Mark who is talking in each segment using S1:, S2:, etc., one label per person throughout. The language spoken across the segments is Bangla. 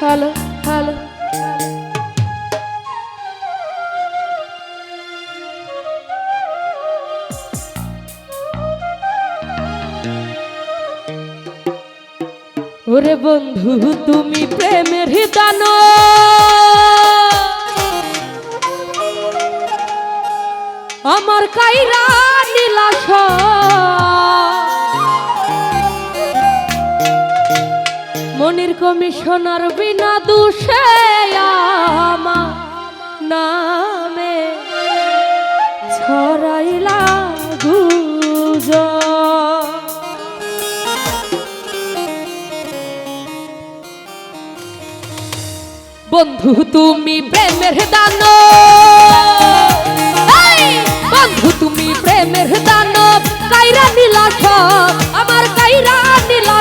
S1: হ্যালো হ্যালো ওরে বন্ধু তুমি প্রেমের হিতান। আমার কাইরা নীলাশ কমিশনার বিনা দুষে আমা নামে ছড়াইলা গুজ বন্ধু, তুমি প্রেমের দান বন্ধু, তুমি প্রেমের দান কাইরা নীলা আমার কাইরা নীলা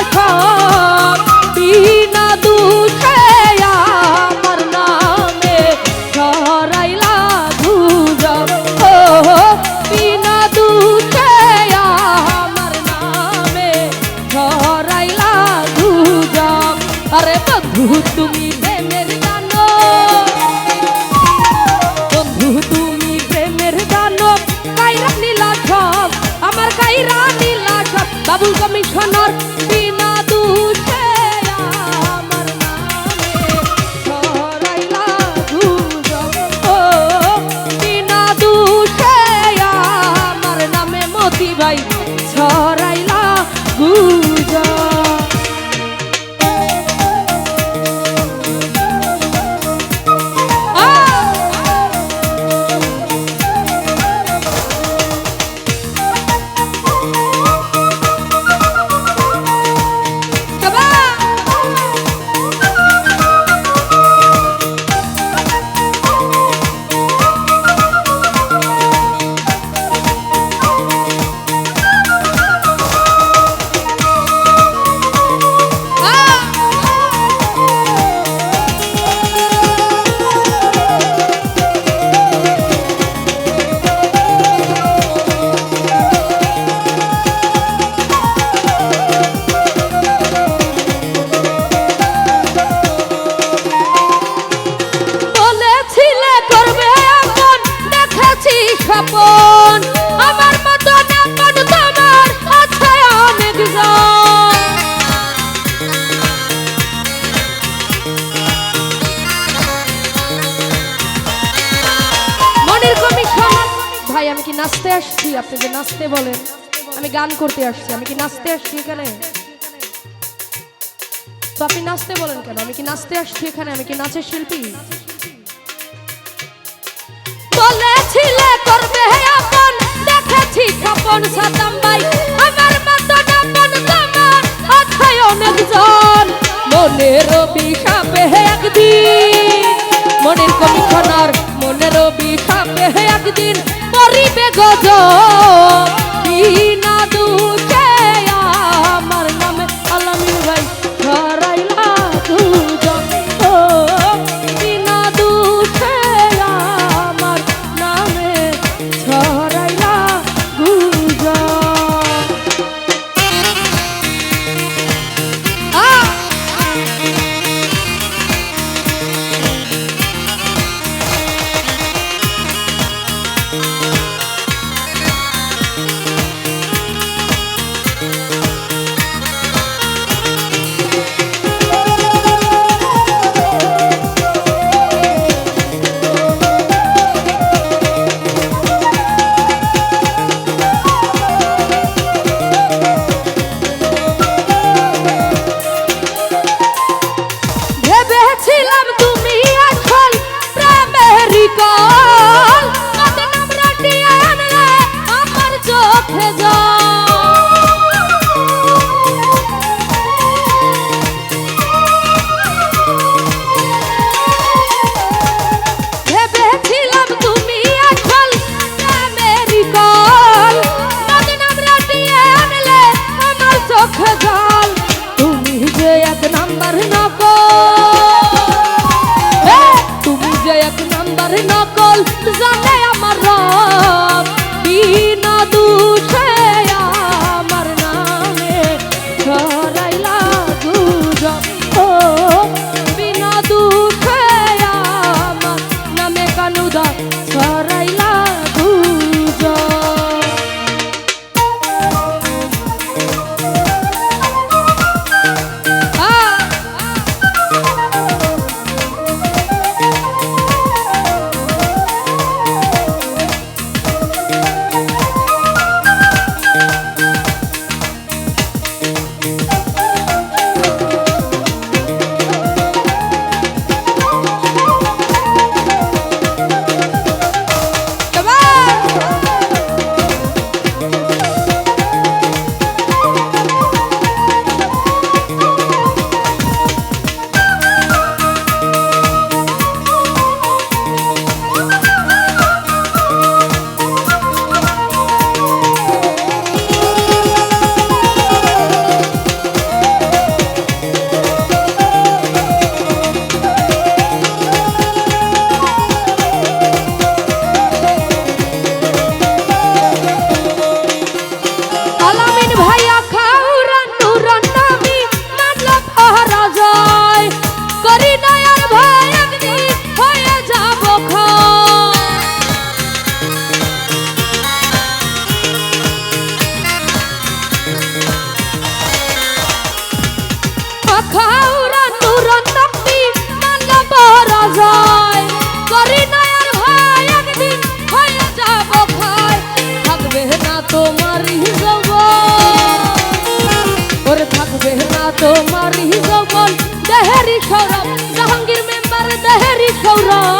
S1: নাচতে বলেন। আমি গান করতে আসছি। আমি কি নাচতে আসছি এখানে? তো আপনি নাচতে বলেন কেন? আমি কি নাচতে আসছি এখানে? আমি কি নাচের শিল্পী? বলেছিলে করবে হে আপন, দেখেছি খপন সাতাম ভাই। গজ তোমার হিজব ওরে থাকবে না তোমার হিজব দেহেরি সৌরভ জাহাঙ্গীর মেম্বার দেহেরি সৌরভ।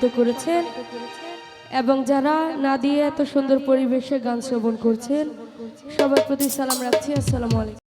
S1: সম্মানিত করেছেন এবং যারা না দিয়ে এত সুন্দর পরিবেশে গান শ্রবণ করছেন, সবার প্রতি সালাম রাখছি। আসসালামু আলাইকুম।